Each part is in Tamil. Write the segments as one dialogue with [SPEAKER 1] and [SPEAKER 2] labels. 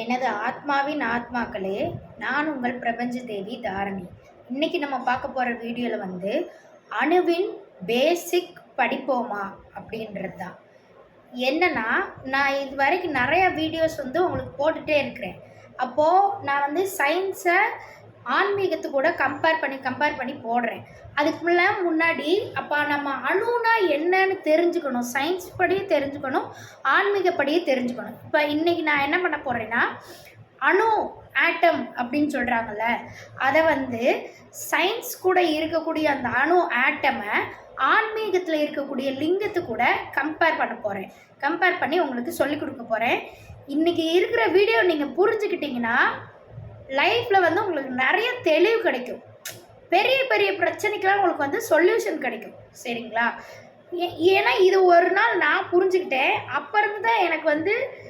[SPEAKER 1] எனது ஆத்மாவின் ஆத்மாக்களே நான் உங்கள் பிரபஞ்ச தேவி தாரணி. இன்னைக்கு நம்ம பார்க்க போகிற வீடியோவில் வந்து அணுவின் பேசிக் படிப்போமா அப்படின்றது தான் என்னன்னா நான் இது வரைக்கும் நிறைய வீடியோஸ் வந்து உங்களுக்கு போட்டுகிட்டே இருக்கிறேன். அப்போது நான் வந்து சயின்ஸை ஆன்மீகத்து கூட கம்பேர் பண்ணி கம்பேர் பண்ணி போடுறேன். அதுக்குள்ள முன்னாடி அப்போ நம்ம அணுனா என்னன்னு தெரிஞ்சுக்கணும். சயின்ஸ் படியே தெரிஞ்சுக்கணும் ஆன்மீகப்படியே தெரிஞ்சுக்கணும். இப்போ இன்றைக்கி நான் என்ன பண்ண போகிறேன்னா அணு ஆட்டம் அப்படின்னு சொல்கிறாங்கல்ல அதை வந்து சயின்ஸ் கூட இருக்கக்கூடிய அந்த அணு ஆட்டமை ஆன்மீகத்தில் இருக்கக்கூடிய லிங்கத்து கூட கம்பேர் பண்ண போகிறேன் கம்பேர் பண்ணி உங்களுக்கு சொல்லிக் கொடுக்க போகிறேன் இன்றைக்கி இருக்கிற வீடியோ நீங்கள் புரிஞ்சுக்கிட்டிங்கன்னா லைஃப்பில் வந்து உங்களுக்கு நிறைய தெளிவு கிடைக்கும். பெரிய பெரிய பிரச்சனைக்கெல்லாம் உங்களுக்கு வந்து சொல்யூஷன் கிடைக்கும். சரிங்களா? ஏ- ஏன்னா இது ஒரு நாள் நான் புரிஞ்சுக்கிட்டேன். அப்போ இருந்து தான் எனக்கு வந்து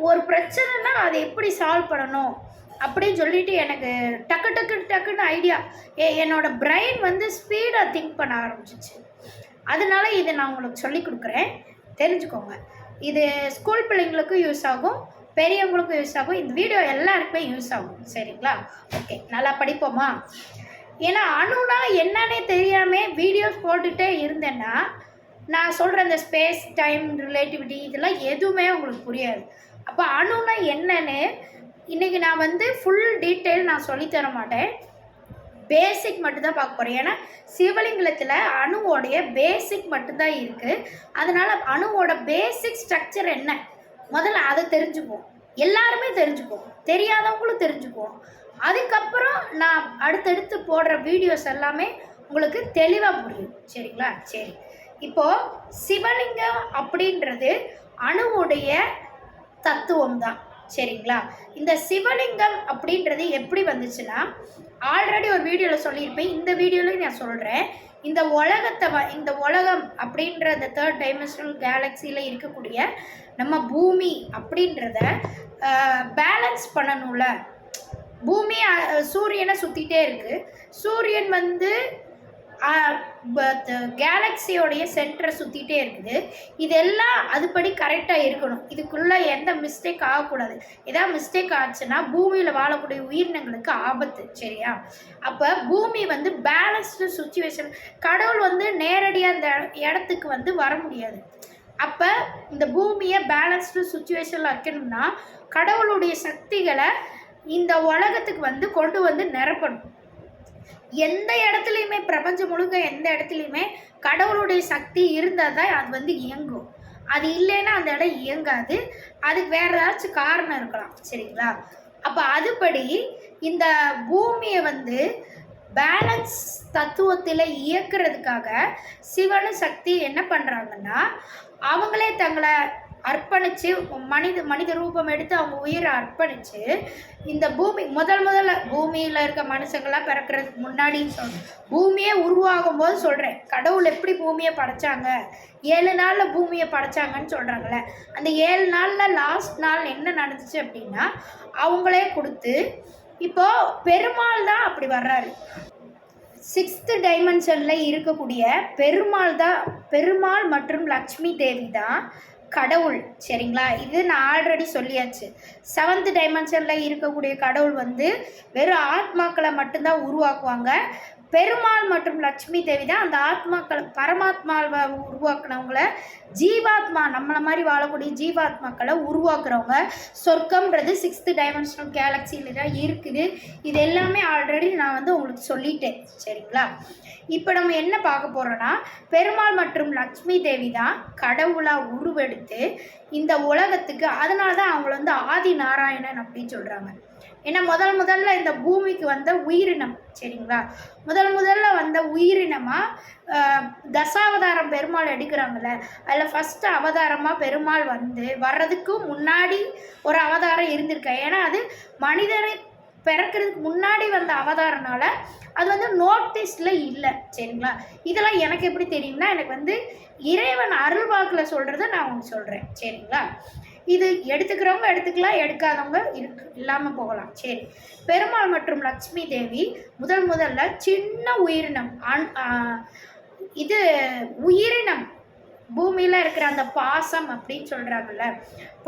[SPEAKER 1] ஒரு பிரச்சனைனா அதை எப்படி சால்வ் பண்ணணும் அப்படின்னு சொல்லிட்டு எனக்கு டக்கு டக்கு டக்குன்னு ஐடியா ஏ என்னோடய பிரெயின் வந்து ஸ்பீடாக திங்க் பண்ண ஆரம்பிச்சிச்சு. அதனால இதை நான் உங்களுக்கு சொல்லி கொடுக்குறேன். தெரிஞ்சுக்கோங்க. இது ஸ்கூல் பிள்ளைங்களுக்கும் யூஸ் ஆகும். பெரியவங்களுக்கும் யூஸ் ஆகும். இந்த வீடியோ எல்லாருக்குமே யூஸ் ஆகும். சரிங்களா? ஓகே நல்லா படிப்போமா? ஏன்னா அணுனா என்னன்னே தெரியாமல் வீடியோஸ் போட்டுகிட்டே இருந்தேன்னா நான் சொல்கிற இந்த ஸ்பேஸ் டைம் ரிலேட்டிவிட்டி இதெல்லாம் எதுவுமே உங்களுக்கு புரியாது. அப்போ அணுனா என்னன்னு இன்றைக்கி நான் வந்து ஃபுல் டீட்டெயில் நான் சொல்லித் தர மாட்டேன். பேசிக் மட்டும்தான் பார்க்க போகிறேன் ஏன்னா சிவலிங்கத்தில் அணுவோடைய பேசிக் மட்டும்தான் இருக்குது அதனால் அணுவோட பேசிக் ஸ்ட்ரக்சர் என்ன? முதல்ல அதை தெரிஞ்சுக்குவோம். எல்லாருமே தெரிஞ்சுக்குவோம். தெரியாதவங்களும் தெரிஞ்சுக்குவோம். அதுக்கப்புறம் நான் அடுத்தடுத்து போடுற வீடியோஸ் எல்லாமே உங்களுக்கு தெளிவாக புரியும். சரிங்களா? சரி. இப்போது சிவலிங்கம் அப்படின்றது அணுவுடைய தத்துவம் தான் சரிங்களா? இந்த சிவலிங்கம் அப்படின்றது எப்படி வந்துச்சுன்னா ஆல்ரெடி ஒரு வீடியோவில் சொல்லியிருப்பேன். இந்த வீடியோலையும் நான் சொல்கிறேன் இந்த உலகத்தை வ இந்த உலகம் அப்படின்ற இந்த தேர்ட் டைமென்ஷனல் கேலக்சியில் இருக்கக்கூடிய நம்ம பூமி அப்படின்றத பேலன்ஸ் பண்ணணும்ல. பூமி சூரியனை சுற்றிட்டே இருக்குது சூரியன் வந்து கேலக்ஸியோடைய சென்டரை சுற்றிட்டே இருக்குது. இதெல்லாம் அதுபடி கரெக்டாக இருக்கணும். இதுக்குள்ளே எந்த மிஸ்டேக் ஆகக்கூடாது. ஏதாவது மிஸ்டேக் ஆச்சுன்னா பூமியில் வாழக்கூடிய உயிரினங்களுக்கு ஆபத்து சரியா? அப்போ பூமி வந்து பேலன்ஸ்டு சுச்சுவேஷன் கடவுள் வந்து நேரடியாக அந்த இடத்துக்கு வந்து வர முடியாது. அப்போ இந்த பூமியை பேலன்ஸ்டு சுச்சுவேஷனில் வைக்கணும்னா கடவுளுடைய சக்திகளை இந்த உலகத்துக்கு வந்து கொண்டு வந்து நிரப்பணும். எந்த இடத்துலையுமே பிரபஞ்சம் முழுக்க எந்த இடத்துலையுமே கடவுளுடைய சக்தி இருந்தால் தான் அது வந்து இயங்கும். அது இல்லைன்னா அந்த இடம் இயங்காது. அதுக்கு வேற ஏதாச்சும் காரணம் இருக்கலாம். சரிங்களா? அப்போ அதுபடி இந்த பூமியை வந்து பேலன்ஸ் தத்துவத்தில் இயக்குறதுக்காக சிவனும் சக்தி என்ன பண்ணுறாங்கன்னா அவங்களே தங்களை அர்ப்பணித்து மனித மனித ரூபம் எடுத்து அவங்க உயிரை அர்ப்பணித்து இந்த பூமி முதல் முதல்ல பூமியில் இருக்க மனுஷங்களாம் பிறக்கிறதுக்கு முன்னாடி சொல் பூமியே உருவாகும் போது சொல்கிறேன் கடவுள் எப்படி பூமியை படைச்சாங்க? ஏழு நாளில் பூமியை படைச்சாங்கன்னு சொல்கிறாங்களே அந்த ஏழு நாளில் லாஸ்ட் நாள் என்ன நடந்துச்சு அப்படின்னா அவங்களே கொடுத்து இப்போது பெருமாள் தான் அப்படி வர்றாரு. சிக்ஸ்த்து டைமென்ஷனில் இருக்கக்கூடிய பெருமாள் தான் பெருமாள் மற்றும் லக்ஷ்மி தேவி தான் கடவுள் சரிங்களா? இது நான் ஆல்ரெடி சொல்லியாச்சு. செவன்த் டைமென்ஷனில் இருக்கக்கூடிய கடவுள் வந்து வெறும் ஆத்மாக்களை மட்டும்தான் உருவாக்குவாங்க. பெருமாள் மற்றும் லட்சுமி தேவி தான் அந்த ஆத்மாக்களை பரமாத்மாவை உருவாக்குனவங்கள ஜீவாத்மா நம்மளை மாதிரி வாழக்கூடிய ஜீவாத்மாக்களை உருவாக்குறவங்க. சொர்க்கம்ன்றது சிக்ஸ்த்து டைமென்ஷனல் கேலக்சியில் தான் இருக்குது. இது எல்லாமே ஆல்ரெடி நான் வந்து உங்களுக்கு சொல்லிட்டேன். சரிங்களா? இப்போ நம்ம என்ன பார்க்க போகிறோன்னா பெருமாள் மற்றும் லக்ஷ்மி தேவி தான் கடவுளாக உருவெடுத்து இந்த உலகத்துக்கு அதனால தான் அவங்கள வந்து ஆதி நாராயணன் அப்படின்னு சொல்கிறாங்க ஏன்னா முதல் முதல்ல இந்த பூமிக்கு வந்த உயிரினம் சரிங்களா? முதல் முதல்ல வந்த உயிரினமாக தசாவதாரம் பெருமாள் எடுக்கிறாங்கல்ல அதில் ஃபஸ்ட்டு அவதாரமாக பெருமாள் வந்து வர்றதுக்கு முன்னாடி ஒரு அவதாரம் இருந்திருக்கா. ஏன்னா அது மனிதனை பிறக்கிறதுக்கு முன்னாடி வந்த அவதாரனால அது வந்து நோட்டீஸில் இல்லை சரிங்களா? இதெல்லாம் எனக்கு எப்படி தெரியும்னா எனக்கு வந்து இறைவன் அருள்வாக்கில் சொல்கிறத நான் உங்களுக்கு சொல்கிறேன் சரிங்களா? இது எடுத்துக்கிறவங்க எடுத்துக்கலாம் எடுக்காதவங்க இருக்கு. இல்லாமல் போகலாம். சரி. பெருமாள் மற்றும் லக்ஷ்மி தேவி முதல் முதல்ல சின்ன உயிரினம். அன் இது உயிரினம். பூமியில் இருக்கிற அந்த பாசம் அப்படின்னு சொல்கிறாங்கல்ல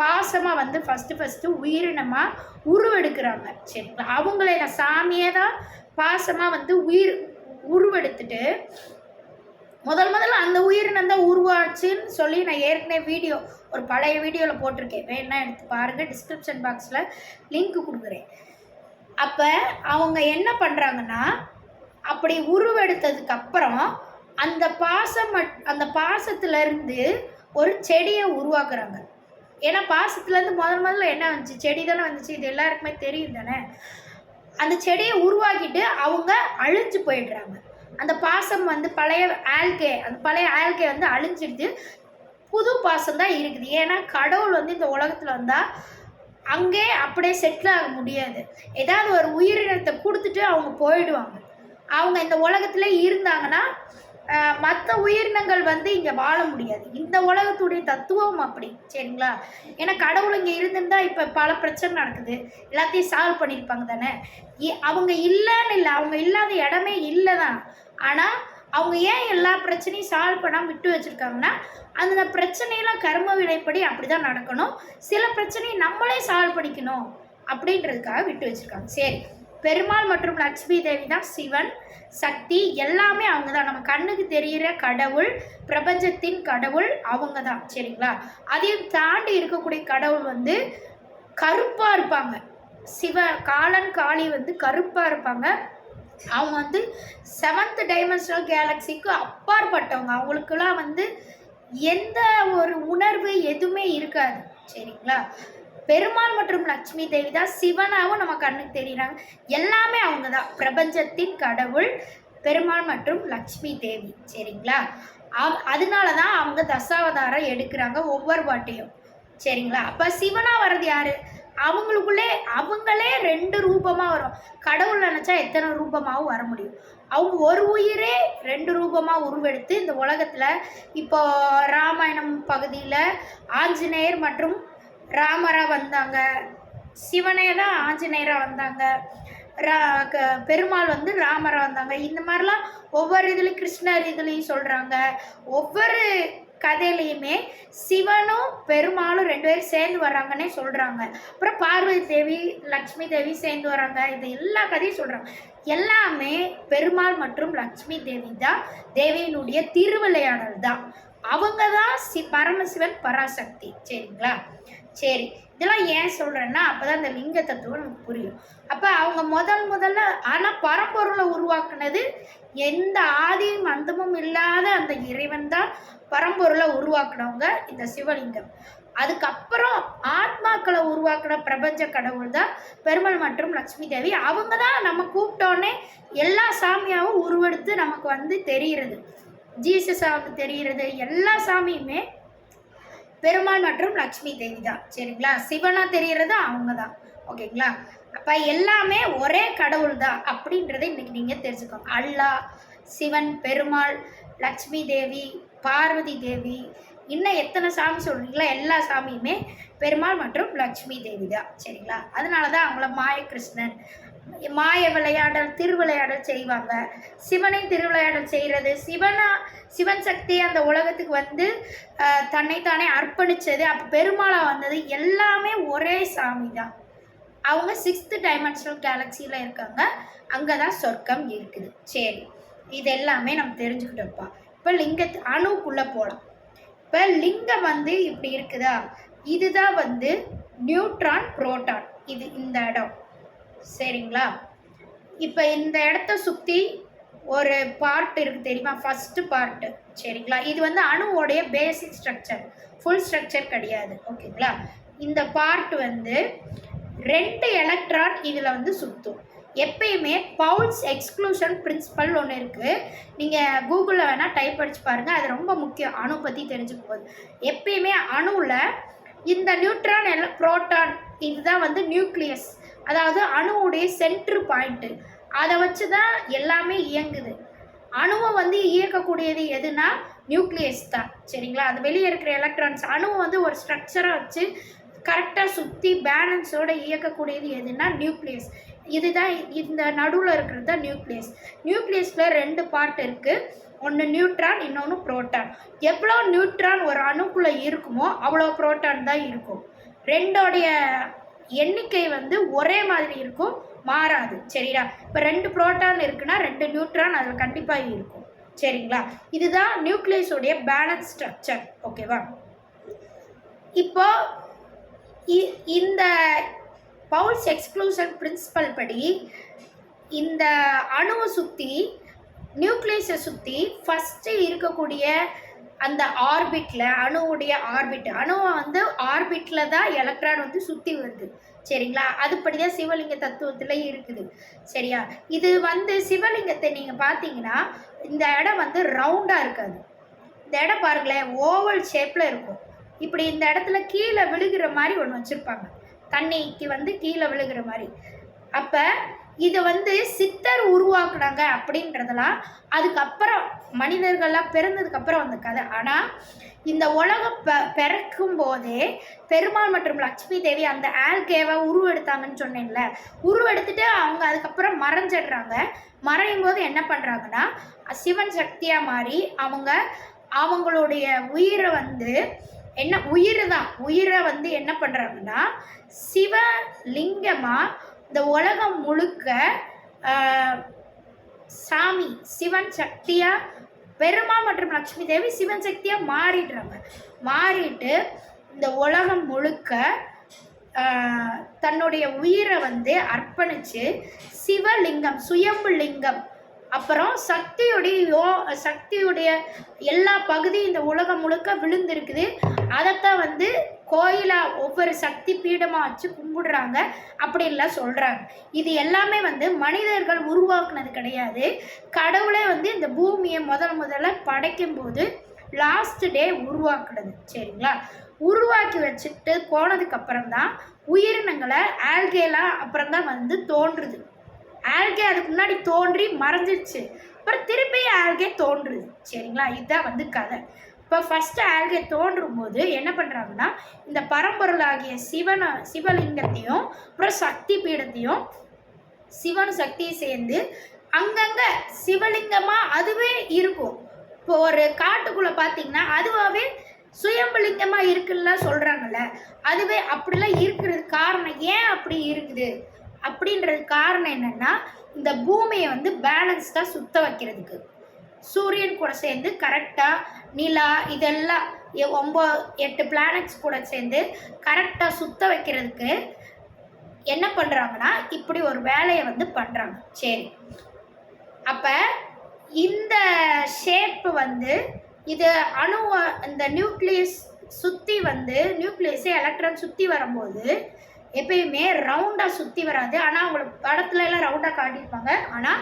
[SPEAKER 1] பாசமாக வந்து ஃபஸ்ட்டு ஃபஸ்ட்டு உயிரினமாக உருவெடுக்கிறாங்க. சரிங்களா அவங்களே சாமியே தான் பாசமாக வந்து உயிர் உருவெடுத்துட்டு முதல் முதல்ல அந்த உயிரினம் தான் உருவாச்சுன்னு சொல்லி நான் ஏற்கனவே வீடியோ ஒரு பழைய வீடியோவில் போட்டிருக்கேன். வேணா எடுத்து பாருங்கள் டிஸ்கிரிப்ஷன் பாக்ஸில் லிங்க் கொடுக்குறேன். அப்போ அவங்க என்ன பண்ணுறாங்கன்னா அப்படி உருவெடுத்ததுக்கு அப்புறம் அந்த பாசம் மட்- அந்த பாசத்துலேருந்து ஒரு செடியை உருவாக்குறாங்க. ஏன்னா பாசத்துலேருந்து முதல் முதல்ல என்ன வந்துச்சு? செடி தானே வந்துச்சு. இது எல்லாருக்குமே தெரியும் தானே? அந்த செடியை உருவாக்கிட்டு அவங்க அழிஞ்சு போயிடுறாங்க. அந்த பாசம் வந்து பழைய ஆல்கே அந்த பழைய ஆல்கே வந்து அழிஞ்சிடுது. புது பாசம் தான் இருக்குது. ஏன்னா கடவுள் வந்து இந்த உலகத்தில் வந்தால் அங்கே அப்படியே செட்டில் ஆக முடியாது. ஏதாவது ஒரு உயிரினத்தை கொடுத்துட்டு அவங்க போயிடுவாங்க. அவங்க இந்த உலகத்துல இருந்தாங்கன்னா மற்ற உயிரினங்கள் வந்து இங்கே வாழ முடியாது. இந்த உலகத்துடைய தத்துவம் அப்படி சரிங்களா? ஏன்னா கடவுள் இங்கே இருந்திருந்தா இப்போ பல பிரச்சனை நடக்குது. எல்லாத்தையும் சால்வ் பண்ணியிருப்பாங்க தானே? இ- அவங்க இல்லைன்னு இல்லை அவங்க இல்லாத இடமே இல்லை தான் ஆனால் அவங்க ஏன் எல்லா பிரச்சனையும் சால்வ் பண்ணாமல் விட்டு வச்சுருக்காங்கன்னா அந்த பிரச்சனையெல்லாம் கர்ம விலைப்படி அப்படி தான் நடக்கணும். சில பிரச்சனையை நம்மளே சால்வ் பண்ணிக்கணும் அப்படின்றதுக்காக விட்டு வச்சுருக்காங்க. சரி பெருமாள் மற்றும் லட்சுமி தேவி தான் சிவன் சக்தி எல்லாமே அவங்க தான் நம்ம கண்ணுக்கு தெரிகிற கடவுள் பிரபஞ்சத்தின் கடவுள் அவங்க தான் சரிங்களா? அதையும் தாண்டி இருக்கக்கூடிய கடவுள் வந்து கருப்பாக இருப்பாங்க. சிவ காலன் காளி வந்து கருப்பாக இருப்பாங்க. அவங்க வந்து செவன்த் டைமென்ஷனல் கேலக்சிக்கு அப்பாற்பட்டவங்க. அவங்களுக்குலாம் வந்து எந்த ஒரு உணர்வு எதுவுமே இருக்காது. சரிங்களா? பெருமாள் மற்றும் லட்சுமி தேவி தான் சிவனாகவும் நம்ம கண்ணுக்கு தெரியுறாங்க. எல்லாமே அவங்க தான். பிரபஞ்சத்தின் கடவுள் பெருமாள் மற்றும் லட்சுமி தேவி. சரிங்களா? அவ- அதனால தான் அவங்க தசாவதாரம் எடுக்கிறாங்க ஒவ்வொரு வாட்டையும். சரிங்களா? அப்போ சிவனாக வர்றது யாரு? அவங்களுக்குள்ளே அவங்களே ரெண்டு ரூபமாக வரும். கடவுள் நினச்சா எத்தனை ரூபமாகவும் வர முடியும். அவங்க ஒரு உயிரே ரெண்டு ரூபமாக உருவெடுத்து இந்த உலகத்தில் இப்போ ராமாயணம் பகுதியில் ஆஞ்சநேயர் மற்றும் ராமராக வந்தாங்க. சிவனே தான் ஆஞ்சநேயராக வந்தாங்க. ரா க- பெருமாள் வந்து ராமராக வந்தாங்க. இந்த மாதிரிலாம் ஒவ்வொரு இதுலேயும் கிருஷ்ணர் இதுலேயும் சொல்கிறாங்க ஒவ்வொரு கதையிலையுமே சிவனும் பெருமாளும் ரெண்டு பேரும் சேர்ந்து வர்றாங்கன்னே சொல்கிறாங்க அப்புறம் பார்வதி தேவி லக்ஷ்மி தேவி சேர்ந்து வராங்க இது எல்லா கதையும் சொல்கிறாங்க எல்லாமே பெருமாள் மற்றும் லக்ஷ்மி தேவி தான். தேவியினுடைய திருவிளையாடல் தான் அவங்க தான் சி பரமசிவன் பராசக்தி. சரிங்களா? சரி. இதெல்லாம் ஏன் சொல்கிறேன்னா அப்போ தான் இந்த லிங்க தத்துவம் நமக்கு புரியும். அப்போ அவங்க முதல் முதல்ல ஆனால் பரம்பொருளை உருவாக்குனது எந்த ஆதியும் அந்தமும் இல்லாத அந்த இறைவன் தான் பரம்பொருளை உருவாக்குனவங்க இந்த சிவலிங்கம். அதுக்கப்புறம் ஆத்மாக்களை உருவாக்குன பிரபஞ்ச கடவுள் தான் பெருமாள் மற்றும் லட்சுமி தேவி. அவங்க தான் நம்ம கூப்பிட்டோன்னே எல்லா சாமியாகவும் உருவெடுத்து நமக்கு வந்து தெரிகிறது ஜீசஸாவுக்கு தெரிகிறது எல்லா சாமியுமே பெருமாள் மற்றும் லக்ஷ்மி தேவி தான். சரிங்களா? சிவனா தெரியறது அவங்க தான் ஓகேங்களா? அப்போ எல்லாமே ஒரே கடவுள் தான் அப்படின்றத இன்னைக்கு நீங்கள் தெரிஞ்சுக்கோங்க. அல்லாஹ் சிவன் பெருமாள் லக்ஷ்மி தேவி பார்வதி தேவி இன்னும் எத்தனை சாமி சொல்கிறீங்களோ எல்லா சாமியுமே பெருமாள் மற்றும் லக்ஷ்மி தேவி தான். சரிங்களா? அதனால தான் அவங்கள மாயகிருஷ்ணன் மாய விளையாடல் திருவிளையாடல் செய்வாங்க. சிவனின் திருவிளையாடல் செய்கிறது சிவனா சிவன் சக்தி அந்த உலகத்துக்கு வந்து தன்னைத்தானே அர்ப்பணிச்சது. அப்போ பெருமாளாக வந்தது எல்லாமே ஒரே சாமி தான். அவங்க சிக்ஸ்த்து டைமென்ஷனல் கேலக்சியில் இருக்காங்க. அங்கே தான் சொர்க்கம் இருக்குது. சரி. இது எல்லாமே நம்ம தெரிஞ்சுக்கிட்டோம்ப்பா இப்போ. லிங்கத்து அணுக்குள்ளே போகலாம் இப்போ லிங்கம் வந்து இப்படி இருக்குதா? இதுதான் வந்து நியூட்ரான் புரோட்டான். இது இந்த இடம். சரிங்களா? இப்போ இந்த இடத்த சுற்றி ஒரு பார்ட் இருக்குது தெரியுமா? ஃபஸ்ட்டு பார்ட்டு சரிங்களா? இது வந்து அணுவோடைய பேசிக் ஸ்ட்ரக்சர் ஃபுல் ஸ்ட்ரக்சர் கிடையாது. ஓகேங்களா? இந்த பார்ட் வந்து ரெண்டு எலக்ட்ரான் இதில் வந்து சுற்றும் எப்பயுமே பவுல்ஸ் எக்ஸ்க்ளூஷன் பிரின்சிபல் ஒன்று இருக்குது நீங்கள் கூகுளில் வேணால் டைப் அடிச்சு பாருங்கள் அது ரொம்ப முக்கியம். அணு பற்றி தெரிஞ்சுக்கும் போது. எப்பயுமே அணுவில் இந்த நியூட்ரான் எல ப்ரோட்டான் இதுதான் வந்து நியூக்ளியஸ் அதாவது அணுவுடைய சென்ட்ரு பாயிண்ட்டு அதை வச்சு தான் எல்லாமே இயங்குது. அணுவை வந்து இயக்கக்கூடியது எதுனா நியூக்ளியஸ் தான். சரிங்களா? அது வெளியே இருக்கிற எலக்ட்ரான்ஸ் அணுவை வந்து ஒரு ஸ்ட்ரக்சராக வச்சு கரெக்டாக சுற்றி பேலன்ஸோட இயக்கக்கூடியது எதுனா நியூக்ளியஸ் இதுதான் இந்த நடுவில் இருக்கிறது தான் நியூக்ளியஸ் நியூக்ளியஸில் ரெண்டு பார்ட் இருக்குது ஒன்று நியூட்ரான் இன்னொன்று புரோட்டான் எவ்வளோ நியூட்ரான் ஒரு அணுக்குள்ளே இருக்குமோ அவ்வளோ புரோட்டான் தான் இருக்கும். ரெண்டோடைய எண்ணிக்கை வந்து ஒரே மாதிரி இருக்கும் மாறாது. சரிடா? இப்போ ரெண்டு புரோட்டான் இருக்குன்னா ரெண்டு நியூட்ரான் அதில் கண்டிப்பாக இருக்கும். சரிங்களா? இதுதான் நியூக்ளியஸோடைய பேலன்ஸ் ஸ்ட்ரக்சர். ஓகேவா? இப்போ இ- இந்த பவுல்ஸ் எக்ஸ்க்ளூஷன் பிரின்சிபல் படி இந்த அணுவை சுற்றி நியூக்ளியஸை சுற்றி ஃபஸ்ட்டு இருக்கக்கூடிய அந்த ஆர்பிட்டில் அணுவுடைய ஆர்பிட் அணுவை வந்து ஆர்பிட்டில் தான் எலக்ட்ரான் வந்து சுற்றி வருது. சரிங்களா? அதுபடி தான் சிவலிங்க தத்துவத்தில் இருக்குது. சரியா? இது வந்து சிவலிங்கத்தை நீங்கள் பார்த்தீங்கன்னா இந்த இடம் வந்து ரவுண்டாக இருக்காது. இந்த இடம் பாருங்களேன் ஓவல் ஷேப்பில் இருக்கும். இப்படி இந்த இடத்துல கீழே விழுகிற மாதிரி ஒன்று வச்சுருப்பாங்க. தண்ணிக்கு வந்து கீழே விழுகிற மாதிரி. அப்போ இதை வந்து சித்தர் உருவாக்குனாங்க அப்படின்றதெல்லாம் அதுக்கப்புறம் மனிதர்கள்லாம் பிறந்ததுக்கப்புறம் வந்த கதை. ஆனால் இந்த உலகம் பெ பிறக்கும் போதே பெருமாள் மற்றும் லக்ஷ்மி தேவி அந்த ஆல்கேவை உருவெடுத்தாங்கன்னு சொன்னேன்ல. உருவெடுத்துட்டு அவங்க அதுக்கப்புறம் மறைஞ்சிடுறாங்க. மறையும் போது என்ன பண்ணுறாங்கன்னா சிவன் சக்தியாக மாறி அவங்க அவங்களுடைய உயிரை வந்து என்ன உயிர் தான். உயிரை வந்து என்ன பண்ணுறாங்கன்னா சிவலிங்கமாக இந்த உலகம் முழுக்க சாமி சிவன் சக்தியாக பெருமாள் மற்றும் லக்ஷ்மி தேவி சிவன் சக்தியாக மாறிடுறாங்க மாறிட்டு இந்த உலகம் முழுக்க தன்னுடைய உயிரை வந்து அர்ப்பணித்து சிவலிங்கம் சுயம்பு லிங்கம் அப்புறம் சக்தியுடைய யோ சக்தியுடைய எல்லா பகுதியும் இந்த உலகம் முழுக்க விழுந்திருக்குது. அதைத்தான் வந்து கோயிலாக ஒவ்வொரு சக்தி பீடமாக வச்சு கும்பிடுறாங்க அப்படின்லாம் சொல்கிறாங்க இது எல்லாமே வந்து மனிதர்கள் உருவாக்குனது கிடையாது. கடவுளே வந்து இந்த பூமியை முதல் முதல்ல படைக்கும்போது லாஸ்ட் டே உருவாக்குனது. சரிங்களா? உருவாக்கி வச்சுட்டு போனதுக்கு அப்புறம் தான் உயிரினங்களை ஆல்கேலாம் அப்புறம் தான் வந்து தோன்றுது. ஆல்கே அதுக்கு முன்னாடி தோன்றி மறைஞ்சிருச்சு. அப்புறம் திருப்பி ஆல்கே தோன்றுது. சரிங்களா? இதுதான் வந்து கதை. இப்போ ஃபஸ்ட்டு ஆல்கே தோன்றும் போது என்ன பண்ணுறாங்கன்னா இந்த பரம்பொருளாகிய சிவனை சிவலிங்கத்தையும் அப்புறம் சக்தி பீடத்தையும் சிவன் சக்தியை சேர்ந்து அங்கங்கே சிவலிங்கமாக அதுவே இருக்கும். இப்போ ஒரு காட்டுக்குள்ளே பார்த்தீங்கன்னா அதுவாகவே சுயம்பலிங்கமாக இருக்குல்லாம் சொல்கிறாங்கல்ல அதுவே அப்படிலாம் இருக்கிறது காரணம் ஏன் அப்படி இருக்குது? அப்படின்றது காரணம் என்னென்னா இந்த பூமியை வந்து பேலன்ஸ்டாக சுத்த வைக்கிறதுக்கு. சூரியன் கூட சேர்ந்து கரெக்டாக நிலா இதெல்லாம் எ- எட்டு பிளானட்ஸ் கூட சேர்ந்து கரெக்டாக சுத்த வைக்கிறதுக்கு என்ன பண்ணுறாங்கன்னா இப்படி ஒரு வேலையை வந்து பண்ணுறாங்க சரி. அப்போ இந்த ஷேப்பு வந்து இது அணுவை இந்த நியூக்ளியஸ் சுற்றி வந்து நியூக்ளியஸே எலக்ட்ரான் சுற்றி வரும்போது எப்பயுமே ரவுண்டாக சுற்றி வராது. ஆனால் அவங்களுக்கு படத்துல எல்லாம் ரவுண்டாக காட்டியிருப்பாங்க. ஆனால்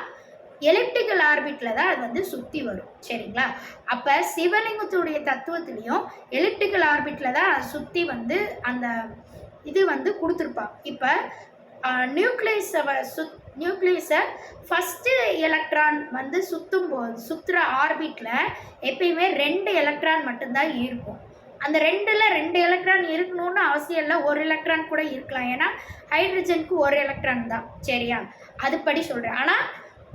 [SPEAKER 1] எலிப்டிக்கல் ஆர்பிட்டில் தான் அது வந்து சுற்றி வரும். சரிங்களா? அப்போ சிவலிங்கத்துடைய தத்துவத்துலேயும் எலிப்டிக்கல் ஆர்பிட்டில் தான் அது சுற்றி வந்து அந்த இது வந்து கொடுத்துருப்பான் இப்போ நியூக்ளியஸை சுத் நியூக்ளியஸை ஃபஸ்ட்டு எலக்ட்ரான் வந்து சுற்றும் போது சுற்றுற ஆர்பிட்டில் எப்பயுமே ரெண்டு எலக்ட்ரான் மட்டும்தான் இருக்கும். அந்த ரெண்டில் ரெண்டு எலக்ட்ரான் இருக்கணும்னு அவசியம் இல்லை ஒரு எலக்ட்ரான் கூட இருக்கலாம். ஏன்னா ஹைட்ரஜனுக்கு ஒரு எலக்ட்ரான் தான். சரியா? அதுபடி சொல்கிறேன் ஆனால்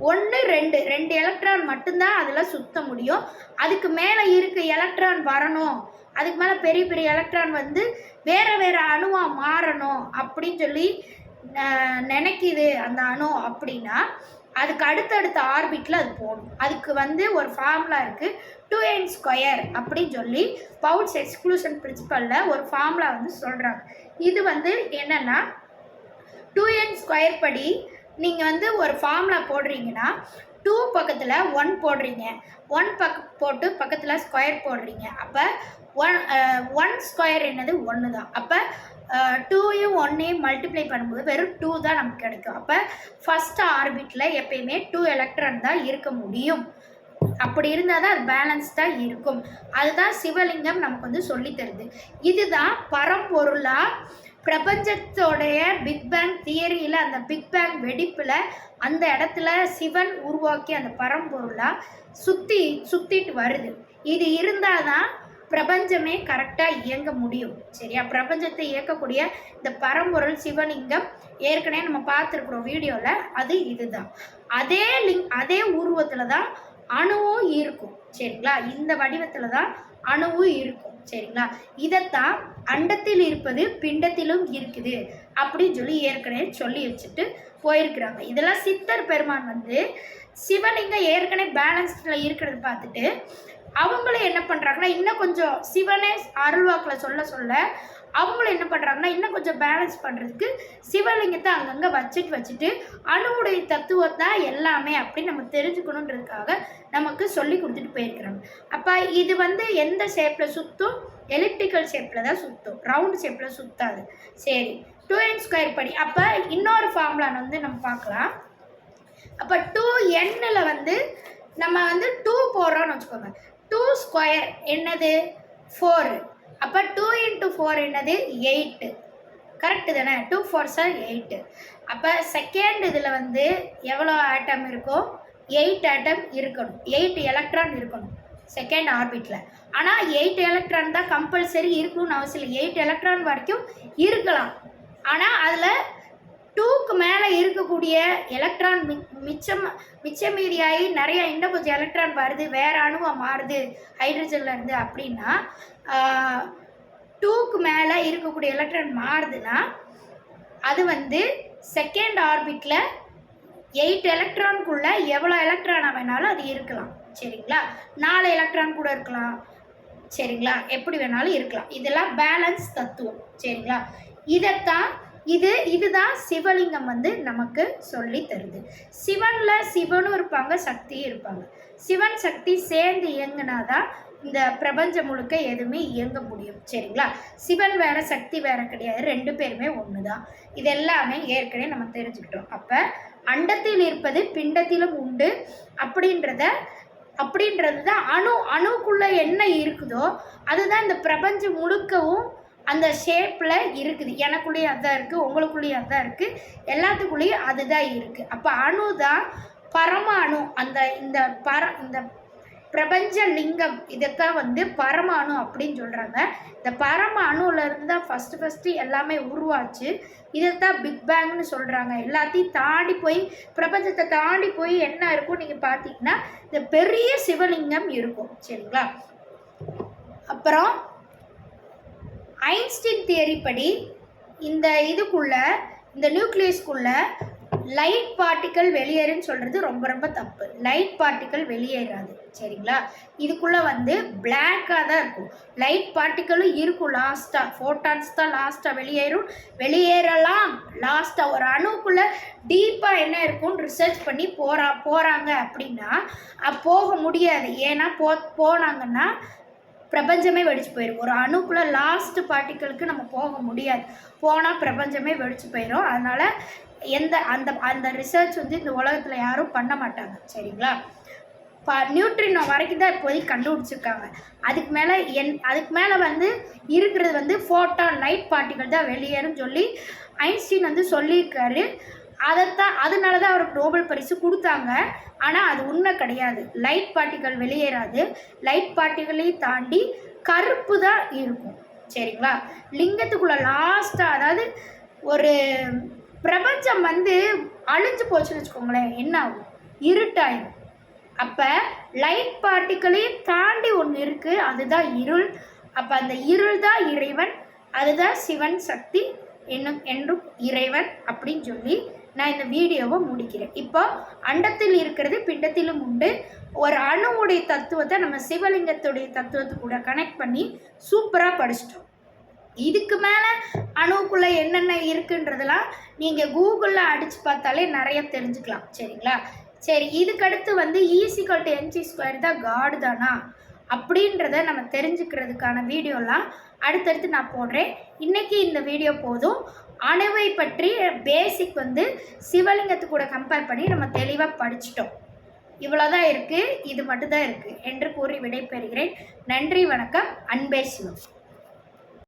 [SPEAKER 1] ஒன்று ரெண்டு. ரெண்டு எலக்ட்ரான் மட்டும்தான் அதில் சுத்த முடியும். அதுக்கு மேலே இருக்க எலக்ட்ரான் வரணும். அதுக்கு மேலே பெரிய பெரிய எலக்ட்ரான் வந்து வேறு வேறு அணுவாக மாறணும் அப்படின்னு சொல்லி நினைக்கிது அந்த அணு அப்படின்னா அதுக்கு அடுத்தடுத்த ஆர்பிட்டில் அது போகணும் அதுக்கு வந்து ஒரு ஃபார்முலா இருக்குது டூ என் ஸ்கொயர் அப்படின்னு சொல்லி பவுட்ஸ் எக்ஸ்க்ளூஷன் பிரின்சிபலில் ஒரு ஃபார்முலா வந்து சொல்கிறாங்க இது வந்து என்னென்னா டூ என் ஸ்கொயர் படி நீங்கள் வந்து ஒரு ஃபார்முலா போடுறீங்கன்னா டூ பக்கத்தில் ஒன் போடுறீங்க. ஒன் பக் போட்டு பக்கத்தில் ஸ்கொயர் போடுறீங்க. அப்போ ஒன் ஒன் ஸ்கொயர் என்னது? ஒன்று தான். அப்போ டூயும் ஒன்னையும் மல்டிப்ளை பண்ணும்போது வெறும் டூ தான் நமக்கு கிடைக்கும். அப்போ ஃபஸ்ட் ஆர்பிட்டில் எப்பயுமே டூ எலக்ட்ரான் தான் இருக்க முடியும். அப்படி இருந்தால் தான் அது பேலன்ஸ்டாக இருக்கும். அதுதான் சிவலிங்கம் நமக்கு வந்து சொல்லித் தருது இதுதான் பரம்பொருளாக பிரபஞ்சத்தோடைய பிக் பேங் தியரியில் அந்த பிக் பேங் வெடிப்பில் அந்த இடத்துல சிவன் உருவாக்கி அந்த பரம்பொருளாக சுற்றி சுற்றிட்டு வருது. இது இருந்தால் தான் பிரபஞ்சமே கரெக்டாக இயங்க முடியும். சரியா? பிரபஞ்சத்தை இயக்கக்கூடிய இந்த பரம்பொருள் சிவலிங்கம் ஏற்கனவே நம்ம பார்த்துருக்குறோம் வீடியோவில் அது இதுதான். அதே லிங் அதே உருவத்தில் தான் அணுவும் இருக்கும். சரிங்களா? இந்த வடிவத்தில் தான் அணுவும் இருக்கும். சரிங்களா? இதைத்தான் அண்டத்தில் இருப்பது பிண்டத்திலும் இருக்குது அப்படின்னு சொல்லி ஏற்கனவே சொல்லி வச்சுட்டு போயிருக்கிறாங்க. இதெல்லாம் சித்தர் பெருமான் வந்து சிவலிங்கம் ஏற்கனவே பேலன்ஸ்டில் இருக்கிறத பார்த்துட்டு அவங்களும் என்ன பண்ணுறாங்கன்னா இன்னும் கொஞ்சம் சிவனே அருள்வாக்கில் சொல்ல சொல்ல அவங்களும் என்ன பண்ணுறாங்கன்னா இன்னும் கொஞ்சம் பேலன்ஸ் பண்ணுறதுக்கு சிவலிங்கத்தை அங்கங்கே வச்சுட்டு வச்சுட்டு அணுவுடைய தத்துவம் எல்லாமே அப்படின்னு நம்ம தெரிஞ்சுக்கணுன்றதுக்காக நமக்கு சொல்லி கொடுத்துட்டு போயிருக்கிறாங்க அப்போ இது வந்து எந்த ஷேப்பில் சுற்றும் எலிப்டிக்கல் ஷேப்பில் தான் சுற்றும் ரவுண்ட் ஷேப்பில் சுற்றாது சரி. டூ என் ஸ்கொயர் படி. அப்போ இன்னொரு ஃபார்முலான் வந்து நம்ம பார்க்கலாம். அப்போ டூ எண்ணில் வந்து நம்ம வந்து டூ போடுறோம்னு வச்சுக்கோங்க. டூ ஸ்கொயர் என்னது? ஃபோர் அப்போ டூ இன்ட்டு ஃபோர் என்னது? எயிட்டு கரெக்டு தானே? டூ ஃபோர் சார் எயிட்டு அப்போ செகண்ட் இதில் வந்து எவ்வளோ ஆட்டம் இருக்கோ? எயிட் ஆட்டம் இருக்கணும். எயிட் எலக்ட்ரான் இருக்கணும். செகண்ட் ஆர்பிட்டில் ஆனால் எயிட் எலக்ட்ரான் தான் கம்பல்சரி இருக்கணும்னு அவசியம் இல்லை. எயிட் எலக்ட்ரான் வரைக்கும் இருக்கலாம். ஆனால் அதில் டூக்கு மேலே இருக்கக்கூடிய எலக்ட்ரான் மி மிச்சம் மிச்சமீதியாகி நிறையா நிறைய இன்னும் கொஞ்சம் எலக்ட்ரான் வருது வேறு அணுவாக மாறுது ஹைட்ரஜன்ல இருந்து அப்படின்னா டூக்கு மேலே இருக்கக்கூடிய எலக்ட்ரான் மாறுதுன்னா அது வந்து செகண்ட் ஆர்பிட்டில் எயிட் எலக்ட்ரானுக்குள்ளே எவ்வளோ எலக்ட்ரானாக வேணாலும் அது இருக்கலாம். சரிங்களா? நாலு எலக்ட்ரான் கூட இருக்கலாம். சரிங்களா? எப்படி வேணாலும் இருக்கலாம். இதெல்லாம் பேலன்ஸ் தத்துவம். சரிங்களா? இதைத்தான் இது இதுதான் சிவலிங்கம் வந்து நமக்கு சொல்லி தருது. சிவனில் சிவனும் இருப்பாங்க சக்தியும் இருப்பாங்க. சிவன் சக்தி சேர்ந்து இயங்குனாதான் இந்த பிரபஞ்சம் முழுக்க எதுவுமே இயங்க முடியும் சரிங்களா? சிவன் வேற சக்தி வேற கிடையாது ரெண்டு பேருமே ஒன்று தான் இது எல்லாமே ஏற்கனவே நம்ம தெரிஞ்சுக்கிட்டோம். அப்போ அண்டத்தில் இருப்பது பிண்டத்திலும் உண்டு. அப்படின்றத அப்படின்றது தான் அணு அணுக்குள்ளே என்ன இருக்குதோ அதுதான் இந்த பிரபஞ்சம் முழுக்கவும் அந்த ஷேப்பில் இருக்குது. எனக்குள்ளேயும் அதுதான் இருக்குது உங்களுக்குள்ளேயும் அதுதான் இருக்குது எல்லாத்துக்குள்ளேயும் அதுதான் இருக்குது அப்போ அணு தான் பரம அணு அந்த இந்த பர இந்த பிரபஞ்ச லிங்கம் இதைத்தான் வந்து பரமாணு அப்படின்னு சொல்கிறாங்க இந்த பரம இருந்து தான் ஃபஸ்ட்டு ஃபஸ்ட்டு எல்லாமே உருவாச்சு. இதைத்தான் பிக் பேங்னு சொல்கிறாங்க எல்லாத்தையும் தாண்டி போய் பிரபஞ்சத்தை தாண்டி போய் என்ன இருக்கும் நீங்கள் பார்த்தீங்கன்னா இந்த பெரிய சிவலிங்கம் இருக்கும். சரிங்களா? அப்புறம் ஐன்ஸ்டீன் தியரி படி இந்த இதுக்குள்ள இந்த நியூக்ளியஸ்க்குள்ள லைட் பார்ட்டிக்கல் வெளியேறுன்னு சொல்கிறது ரொம்ப ரொம்ப தப்பு. லைட் பார்ட்டிக்கல் வெளியேறாது. சரிங்களா? இதுக்குள்ளே வந்து பிளாக்காக தான் இருக்கும். லைட் பார்ட்டிக்கலும் இருக்கும் லாஸ்ட்டாக ஃபோட்டான்ஸ் தான் லாஸ்ட்டாக வெளியேறும். வெளியேறலாம். லாஸ்ட்டாக ஒரு அணுக்குள்ளே டீப்பாக என்ன இருக்கும்னு ரிசர்ச் பண்ணி போகிறா போகிறாங்க அப்படின்னா போக முடியாது. ஏன்னா போ போனாங்கன்னா பிரபஞ்சமே வெடிச்சு போயிடும் ஒரு அணுக்குள்ள லாஸ்ட் பார்ட்டிக்கலுக்கு நம்ம போக முடியாது. போனால் பிரபஞ்சமே வெடிச்சு போயிடும் அதனால் எந்த அந்த அந்த ரிசர்ச் வந்து இந்த உலகத்தில் யாரும் பண்ண மாட்டாங்க. சரிங்களா? ப நியூட்ரினோ வரைக்கும் தான் இப்போதைக்கு கண்டுபிடிச்சிருக்காங்க. அதுக்கு மேலே என் அதுக்கு மேலே வந்து இருக்கிறது வந்து ஃபோட்டான் லைட் பார்ட்டிகள் தான் வெளியேறும் சொல்லி ஐன்ஸ்டீன் வந்து சொல்லியிருக்காரு. அதைத்தான் அதனால தான் அவருக்கு நோபல் பரிசு கொடுத்தாங்க. ஆனால் அது உண்மை கிடையாது. லைட் பார்ட்டிகள் வெளியேறாது. லைட் பார்ட்டிகளையும் தாண்டி கருப்பு தான் இருக்கும். சரிங்களா? லிங்கத்துக்குள்ளே லாஸ்ட்டாக அதாவது ஒரு பிரபஞ்சம் வந்து அழிஞ்சு போச்சுன்னு வச்சுக்கோங்களேன் என்ன ஆகும்? இருட்டாயிடும் அப்போ லைட் பார்ட்டிகளையும் தாண்டி ஒன்று இருக்குது அதுதான் இருள். அப்போ அந்த இருள் தான் இறைவன் அதுதான் சிவன் சக்தி என்னும் என்றும் இறைவன் அப்படின்னு சொல்லி நான் இந்த வீடியோவை முடிக்கிறேன். இப்போ அண்டத்தில் இருக்கிறது பிண்டத்திலும் உண்டு. ஒரு அணுவுடைய தத்துவத்தை நம்ம சிவலிங்கத்துடைய தத்துவத்தை கூட கனெக்ட் பண்ணி சூப்பராக படிச்சிட்டோம். இதுக்கு மேலே அணுவுக்குள்ளே என்னென்ன இருக்குன்றதெல்லாம் நீங்கள் கூகுளில் அடித்து பார்த்தாலே நிறைய தெரிஞ்சுக்கலாம். சரிங்களா? சரி இதுக்கடுத்து வந்து ஈஸிக்கல் டு என்ஜி ஸ்கொயர் தான் காடு தானா? அப்படின்றத நம்ம தெரிஞ்சுக்கிறதுக்கான வீடியோலாம் அடுத்தடுத்து நான் போடுறேன். இன்றைக்கி இந்த வீடியோ போதும். அணுவை பற்றி பேசிக் வந்து சிவலிங்கத்து கூட கம்பேர் பண்ணி நம்ம தெளிவாக படிச்சிட்டோம். இவ்வளோதான் இருக்குது இது மட்டும்தான் இருக்குது என்று கூறி விடைபெறுகிறேன். நன்றி வணக்கம். அன்பே சிவம்.